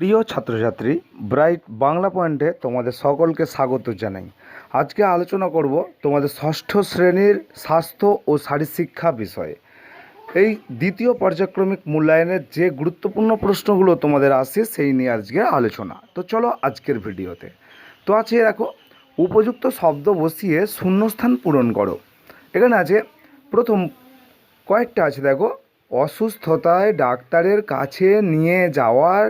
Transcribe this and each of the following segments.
প্রিয় ছাত্রছাত্রী, ব্রাইট বাংলা পয়েন্টে তোমাদের সকলকে স্বাগত জানাই। আজকে আলোচনা করব তোমাদের ষষ্ঠ শ্রেণির স্বাস্থ্য ও শারীরশিক্ষা বিষয়ে। এই দ্বিতীয় পর্যায়ক্রমিক মূল্যায়নের যে গুরুত্বপূর্ণ প্রশ্নগুলো তোমাদের আসে, সেই নিয়ে আজকে আলোচনা। তো চলো আজকের ভিডিওতে। তো আছে দেখো, উপযুক্ত শব্দ বসিয়ে শূন্যস্থান পূরণ করো। এখানে আছে, প্রথম কয়েকটা আছে দেখো, অসুস্থতায় ডাক্তারের কাছে নিয়ে যাওয়ার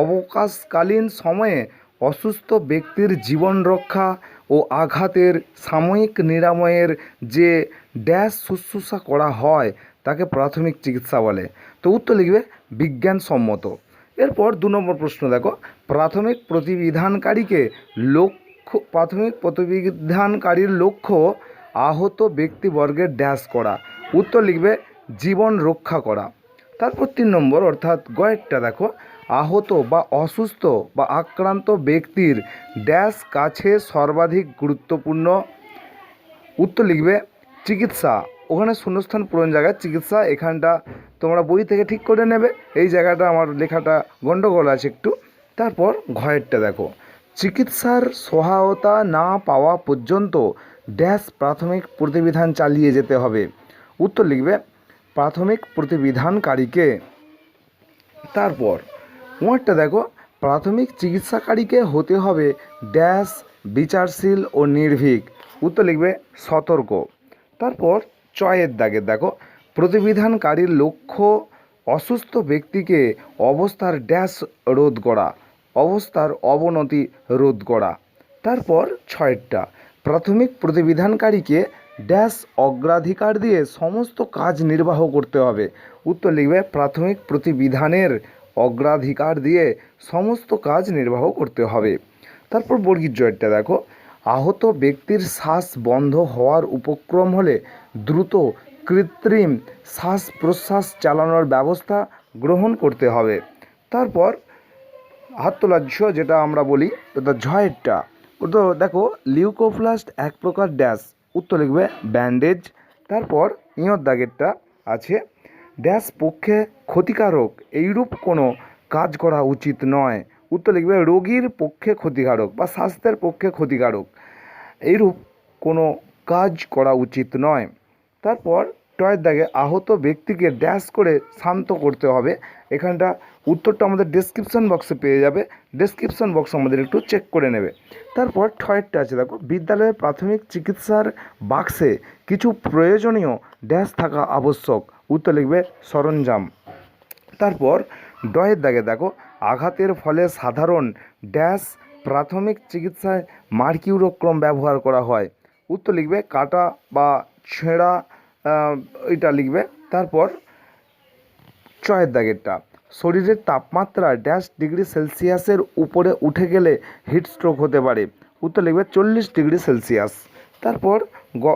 অবকাশকালীন সময়ে অসুস্থ ব্যক্তির জীবন রক্ষা ও আঘাতের সাময়িক নিরাময়ের যে ড্যাশ শুশ্রূষা করা হয়, তাকে প্রাথমিক চিকিৎসা বলে। তো উত্তর লিখবে, বিজ্ঞানসম্মত। এরপর দু নম্বর প্রশ্ন দেখো, প্রাথমিক প্রতিবিধানকারীকে লক্ষ্য, প্রাথমিক প্রতিবিধানকারীর লক্ষ্য আহত ব্যক্তিবর্গের ড্যাশ করা। উত্তর লিখবে, জীবন রক্ষা করা। তারপর তিন নম্বর, অর্থাৎ গয়েরটা দেখো আহত বা অসুস্থ বা আক্রান্ত ব্যক্তির ড্যাশ কাছে সর্বাধিক গুরুত্বপূর্ণ। উত্তর লিখবে, চিকিৎসা। ওখানে শূন্যস্থান পূরণ জায়গায় চিকিৎসা, এখানটা তোমরা বই থেকে ঠিক করে নেবে। এই জায়গাটা আমার লেখাটা গণ্ডগোল আছে একটু। তারপর ঘয়েরটা দেখো, চিকিৎসার সহায়তা না পাওয়া পর্যন্ত ড্যাশ প্রাথমিক প্রতিবিধান চালিয়ে যেতে হবে। উত্তর লিখবে, প্রাথমিক প্রতিবিধানকারীকে। তারপর ওয়ার্ডটা দেখো, প্রাথমিক চিকিৎসাকারীকে হতে হবে ড্যাশ, বিচারশীল ও নির্ভীক। উত্তর লিখবে, সতর্ক। তারপর চয়ের দাগে দেখো, প্রতিবিধানকারীর লক্ষ্য অসুস্থ ব্যক্তিকে অবস্থার ড্যাশ রোধ করা, অবস্থার অবনতি রোধ করা। তারপর ছয়েরটা, প্রাথমিক প্রতিবিধানকারীকে ড্যাশ অগ্রাধিকার দিয়ে সমস্ত কাজ নির্বাহ করতে হবে। উত্তর লিখবে, প্রাথমিক প্রতিবিধানের অগ্রাধিকার দিয়ে সমস্ত কাজ নির্বাহ করতে হবে। তারপর বর্গীর জয়টা দেখো। আহত ব্যক্তির শ্বাস বন্ধ হওয়ার উপক্রম হলে দ্রুত কৃত্রিম শ্বাস প্রশ্বাস চালানোর ব্যবস্থা গ্রহণ করতে হবে। তারপর ঝ যেটা আমরা বলি ওটা ঝয়েরটা। তো দেখো, লিউকোপ্লাস্ট এক প্রকার ড্যাশ। উত্তর লিখবে ব্যান্ডেজ। তারপর ইঁয়র দাগেরটা আছে। ড্যাশ পক্ষে ক্ষতিকারক। এইরূপ কোনো কাজ করা উচিত নয়। উত্তর লিখবে, রোগীর পক্ষে ক্ষতিকারক বা স্বাস্থ্যের পক্ষে ক্ষতিকারক। এইরূপ কোনো কাজ করা উচিত নয়। তারপর টয়ের দাগে আহত ব্যক্তিকে ড্যাশ করে শান্ত করতে হবে। এখানটা উত্তরটা আমাদের ডেসক্রিপশন বক্সে পেয়ে যাবে। ডেসক্রিপশন বক্স আমাদের একটু চেক করে নেবে। তারপর ঠয়েরটা আছে, দেখো বিদ্যালয়ের প্রাথমিক চিকিৎসার বাক্সে কিছু প্রয়োজনীয় ড্যাশ থাকা আবশ্যক। উত্তর লিখবে সরঞ্জাম। তারপর ডয়ের দাগে দেখো, আঘাতের ফলে সাধারণ ড্যাশ প্রাথমিক চিকিৎসায় মার্কিউরোক্রম ব্যবহার করা হয়। উত্তর লিখবে কাটা বা ছেঁড়া এটা লিখবে। তারপর চয়ের দাগেরটা। শরীরের তাপমাত্রা ড্যাশ ডিগ্রি সেলসিয়াসের উপরে উঠে গেলে হিট স্ট্রোক হতে পারে। উত্তর লিখবে চল্লিশ ডিগ্রি সেলসিয়াস। তারপর গ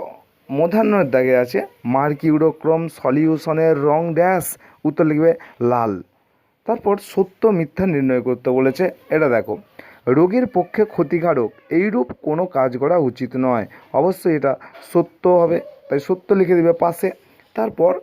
মধ্যাহ্নের দাগে আছে মার্কিউরোক্রম সলিউশনের রং ড্যাশ, উত্তর লিখবে লাল। তারপর সত্য মিথ্যা নির্ণয় করতে বলেছে, এটা দেখো, রোগীর পক্ষে ক্ষতিকারক, এইরূপ কোনো কাজ করা উচিত নয়। অবশ্যই এটা সত্য হবে, তাই সত্য লিখে দিবে পাশে। তারপর,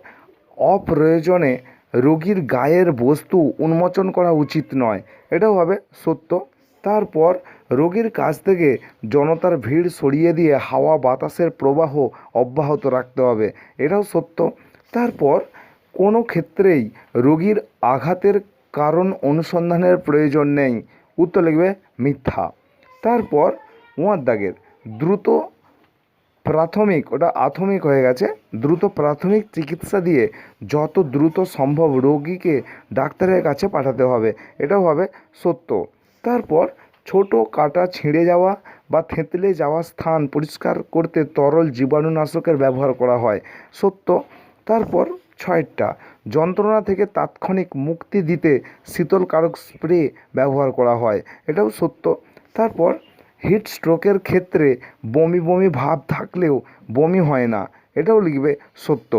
অপ্রয়োজনে রোগীর গায়ের বস্তু উন্মোচন করা উচিত নয়। এটাও হবে সত্য। তারপর রোগীর কাছ থেকে জনতার ভিড় সরিয়ে দিয়ে হাওয়া বাতাসের প্রবাহ অব্যাহত রাখতে হবে, এটাও সত্য। তারপর কোনো ক্ষেত্রেই রোগীর আঘাতের কারণ অনুসন্ধানের প্রয়োজন নেই, উত্তর লিখবে মিথ্যা। তারপর উমার দাগের, দ্রুত প্রাথমিক, ওটা আথমিক হয়ে গেছে, দ্রুত প্রাথমিক চিকিৎসা দিয়ে যত দ্রুত সম্ভব রোগীকে ডাক্তারের কাছে পাঠাতে হবে, এটাও হবে সত্য। তারপর ছোট কাটা ছিঁড়ে যাওয়া বা থেঁতলে যাওয়া স্থান পরিষ্কার করতে তরল জীবাণুনাশকের ব্যবহার করা হয়। সত্য। তারপর ছয়টা। যন্ত্রণা থেকে তাৎক্ষণিক মুক্তি দিতে শীতলকারক স্প্রে ব্যবহার করা হয়। এটাও সত্য। তারপর হিট স্ট্রোকের ক্ষেত্রে বমি বমি ভাব থাকলেও বমি হয় না। এটাও লিখবে সত্য।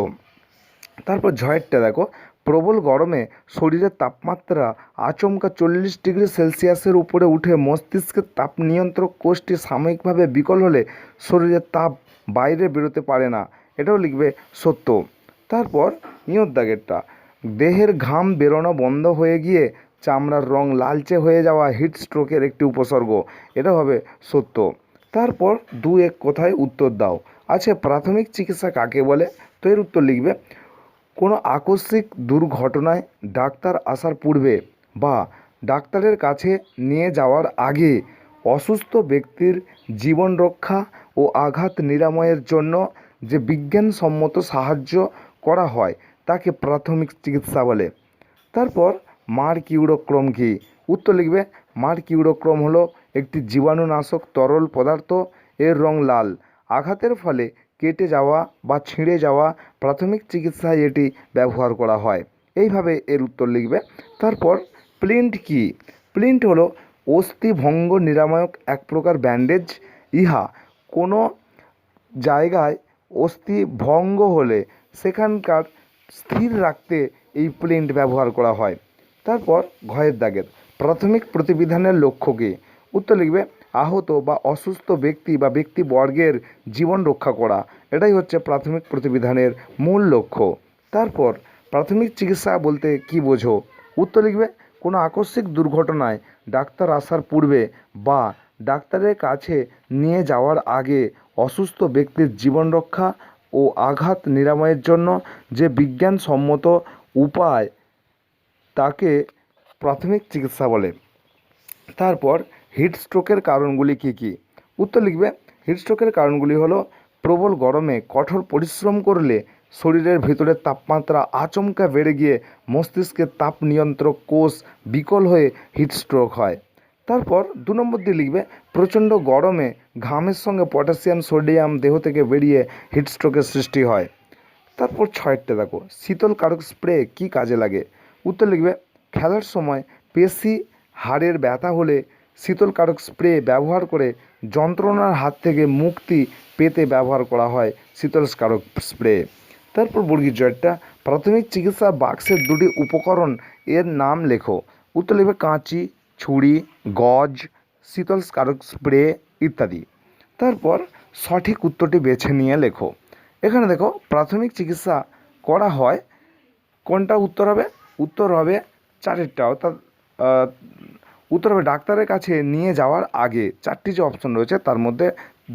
তারপর ঝয়েরটা দেখো। প্রবল গরমে শরীরের তাপমাত্রা আচমকা চল্লিশ ডিগ্রি সেলসিয়াসের উপরে উঠে মস্তিষ্কের তাপ নিয়ন্ত্রক কোষটি সাময়িকভাবে বিকল হলে শরীরের তাপ বাইরে বেরোতে পারে না। এটাও লিখবে সত্য। তারপর নিয়ত দেহের ঘাম বেরোনো বন্ধ হয়ে গিয়ে চামড়ার রং লালচে হয়ে যাওয়া হিট স্ট্রোকের একটি উপসর্গ। এটা হবে সত্য। তারপর দু এক কথায় উত্তর দাও। আচ্ছা প্রাথমিক চিকিৎসা কাকে বলে? তো এর উত্তর লিখবে কোনো আকস্মিক দুর্ঘটনায় ডাক্তার আসার পূর্বে বা ডাক্তারের কাছে নিয়ে যাওয়ার আগে অসুস্থ ব্যক্তির জীবন রক্ষা ও আঘাত নিরাময়ের জন্য যে বিজ্ঞানসম্মত সাহায্য করা হয়, তাকে প্রাথমিক চিকিৎসা বলে। তারপর মার কিউরোক্রম কি? উত্তর লিখবে মার কিউরোক্রম হলো একটি জীবাণুনাশক তরল পদার্থ, এর রং লাল। আঘাতের ফলে কেটে যাওয়া বা ছিঁড়ে যাওয়া প্রাথমিক চিকিৎসায় এটি ব্যবহার করা হয়। এইভাবে এর উত্তর লিখবে। তারপর প্লিন্ট কি? প্লিন্ট হলো অস্থিভঙ্গ নিরাময়ক এক প্রকার ব্যান্ডেজ। ইহা কোনো জায়গায় অস্থি ভঙ্গ হলে সেখানকার স্থির রাখতে এই প্লিন্ট ব্যবহার করা হয়। তারপর ঘয়ের দাগের। প্রাথমিক প্রতিবিধানের লক্ষ্য কী? উত্তর লিখবে আহত বা অসুস্থ ব্যক্তি বা ব্যক্তিবর্গের জীবন রক্ষা করা, এটাই হচ্ছে প্রাথমিক প্রতিবিধানের মূল লক্ষ্য। তারপর, প্রাথমিক চিকিৎসা বলতে কি বোঝো? উত্তর লিখবে, কোনো আকস্মিক দুর্ঘটনায় ডাক্তার আসার পূর্বে বা ডাক্তারের কাছে নিয়ে যাওয়ার আগে অসুস্থ ব্যক্তির জীবন রক্ষা ও আঘাত নিরাময়ের জন্য যে বিজ্ঞানসম্মত উপায়, তাকে প্রাথমিক চিকিৎসা বলে। তারপর হিট স্ট্রোকের কারণগুলি কী কী? উত্তর লিখবে, হিট স্ট্রোকের কারণগুলি হলো প্রবল গরমে কঠোর পরিশ্রম করলে শরীরের ভিতরের তাপমাত্রা আচমকা বেড়ে গিয়ে মস্তিষ্কের তাপ নিয়ন্ত্রক কোষ বিকল হয়ে হিট স্ট্রোক হয়। তারপর দু নম্বর দিয়ে লিখবে, প্রচণ্ড গরমে ঘামের সঙ্গে পটাশিয়াম, সোডিয়াম দেহ থেকে বেরিয়ে হিট স্ট্রোকের সৃষ্টি হয়। তারপর ছয়টা দেখো, শীতল কারক স্প্রে কী কাজে লাগে? উত্তর লিখবে, খেলার সময় পেশি হাড়ের ব্যথা হলে শীতল কারক স্প্রে ব্যবহার করে যন্ত্রণার হাত থেকে মুক্তি পেতে ব্যবহার করা হয় শীতল কারক স্প্রে। তারপর বর্গীর জয়টা, প্রাথমিক চিকিৎসা বাক্সের দুটি উপকরণ এর নাম লেখো। উত্তর লিখবে কাঁচি, ছুরি, গজ শীতল কারক স্প্রে ইত্যাদি। তারপর সঠিক উত্তরটি বেছে নিয়ে লেখো। এখানে দেখো, প্রাথমিক চিকিৎসা করা হয়, কোনটা উত্তর হবে? উত্তর হবে চারেরটা, অর্থাৎ উত্তর হবে ডাক্তারের কাছে নিয়ে যাওয়ার আগে চারটি যে অপশন রয়েছে, তার মধ্যে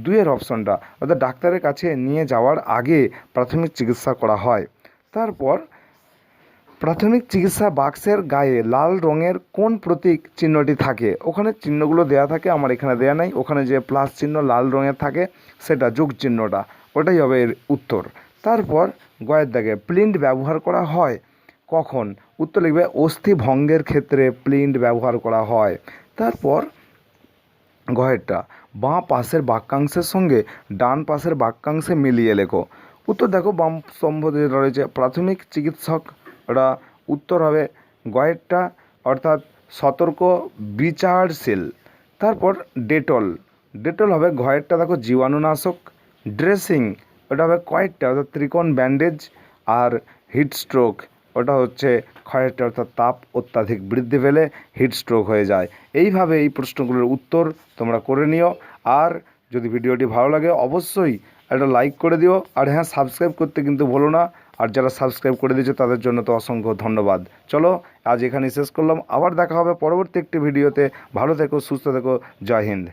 দুইয়ের অপশনটা অর্থাৎ ডাক্তারের কাছে নিয়ে যাওয়ার আগে প্রাথমিক চিকিৎসা করা হয়। তারপর প্রাথমিক চিকিৎসা বাক্সের গায়ে লাল রঙের কোন প্রতীক চিহ্নটি থাকে? ওখানে চিহ্নগুলো দেয়া থাকে, আমার এখানে দেয়া নাই। ওখানে যে প্লাস চিহ্ন লাল রঙের থাকে, সেটা যোগ চিহ্নটা, ওটাই হবে এর উত্তর। তারপর গয়ের দাগে প্লিন্ট ব্যবহার করা হয়। কখন? উত্তর লিখবে, অস্থি ভঙ্গের ক্ষেত্রে প্লিন্ট ব্যবহার করা হয়। তারপর গয়েরটা বাঁ পাশের বাক্যাংশের সঙ্গে ডান পাশের বাক্যাংশে মিলিয়ে লেখো। উত্তর দেখো, বাম স্তম্ভ রয়েছে, প্রাথমিক চিকিৎসক ওটা উত্তর হবে গয়েরটা অর্থাৎ সতর্ক বিচারশীল। তারপর ডেটল ডেটল হবে ঘয়েরটা দেখো, জীবাণুনাশক, ড্রেসিং, ওটা হবে কয়েকটা, অর্থাৎ ত্রিকোণ ব্যান্ডেজ আর হিট স্ট্রোক। ওটা হচ্ছে ক্ষয়েরটা অর্থাৎ তাপ অত্যাধিক বৃদ্ধি পেলে হিট স্ট্রোক হয়ে যায়। এইভাবে এই প্রশ্নগুলোর উত্তর তোমরা করে নিও। আর যদি ভিডিওটি ভালো লাগে, অবশ্যই একটা লাইক করে দিও। আর হ্যাঁ সাবস্ক্রাইব করতে কিন্তু ভুলো না। আর যারা সাবস্ক্রাইব করে দিয়েছে, তাদের জন্য তো অসংখ্য ধন্যবাদ। চলো, আজ এখানেই শেষ করলাম। আবার দেখা হবে পরবর্তী একটি ভিডিওতে। ভালো থেকো, সুস্থ থেকো। জয় হিন্দ।